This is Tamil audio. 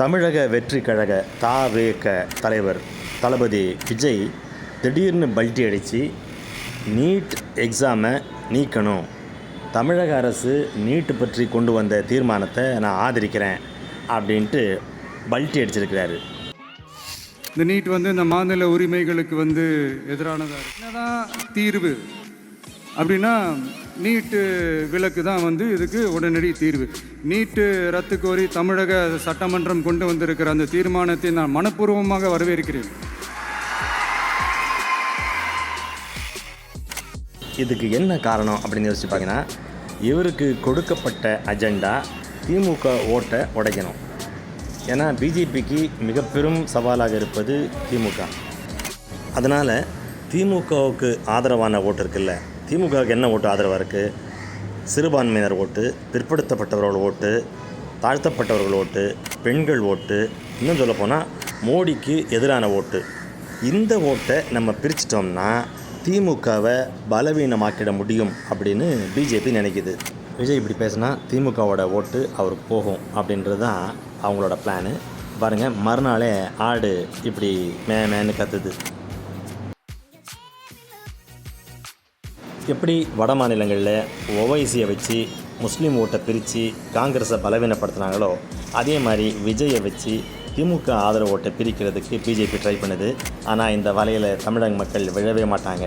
தமிழக வெற்றி கழக தாவேக தலைவர் தளபதி விஜய் திடீர்னு பல்ட்டி அடித்து நீட் எக்ஸாமை நீக்கணும். தமிழக அரசு நீட்டு பற்றி கொண்டு வந்த தீர்மானத்தை நான் ஆதரிக்கிறேன் அப்படின்ட்டு பல்ட்டி அடிச்சிருக்கிறாரு. இந்த நீட் வந்து இந்த மாநில உரிமைகளுக்கு வந்து எதிரானதாக என்னதான் தீர்வு அப்படின்னா நீட்டு விலக்கு தான் வந்து இதுக்கு உடனடி தீர்வு. நீட்டு ரத்து கோரி தமிழக சட்டமன்றம் கொண்டு வந்திருக்கிற அந்த தீர்மானத்தை நான் மனப்பூர்வமாக வரவேற்கிறேன். இதுக்கு என்ன காரணம் அப்படின்னு யோசிச்சு பார்த்தீங்கன்னா இவருக்கு கொடுக்கப்பட்ட அஜெண்டா திமுக ஓட்டை உடைக்கணும். ஏன்னா பிஜேபிக்கு மிக பெரும் சவாலாக இருப்பது திமுக. அதனால் திமுகவுக்கு ஆதரவான ஓட்டு இருக்குல்ல திமுகவுக்கு என்ன ஓட்டு ஆதரவாக இருக்குது சிறுபான்மையினர் ஓட்டு பிற்படுத்தப்பட்டவர்கள் ஓட்டு தாழ்த்தப்பட்டவர்கள் ஓட்டு பெண்கள் ஓட்டு இன்னும் சொல்லப்போனால் மோடிக்கு எதிரான ஓட்டு. இந்த ஓட்டை நம்ம பிரிச்சிட்டோம்னா திமுகவை பலவீனமாக்கிட முடியும் அப்படின்னு பிஜேபி நினைக்குது. விஜய் இப்படி பேசினா திமுகவோட ஓட்டு அவருக்கு போகும் அப்படின்றது தான் அவங்களோட பிளானு. பாருங்கள் மறுநாளே ஆடு இப்படி மே மேன்னு கத்துது. எப்படி வட மாநிலங்களில் ஒவைசியை வச்சு முஸ்லீம் ஓட்டை பிரித்து காங்கிரஸை பலவீனப்படுத்தினாங்களோ அதே மாதிரி விஜயை வச்சு திமுக ஆதரவு ஓட்டை பிரிக்கிறதுக்கு பிஜேபி ட்ரை பண்ணுது. ஆனால் இந்த வலையில் தமிழக மக்கள் விழவே மாட்டாங்க.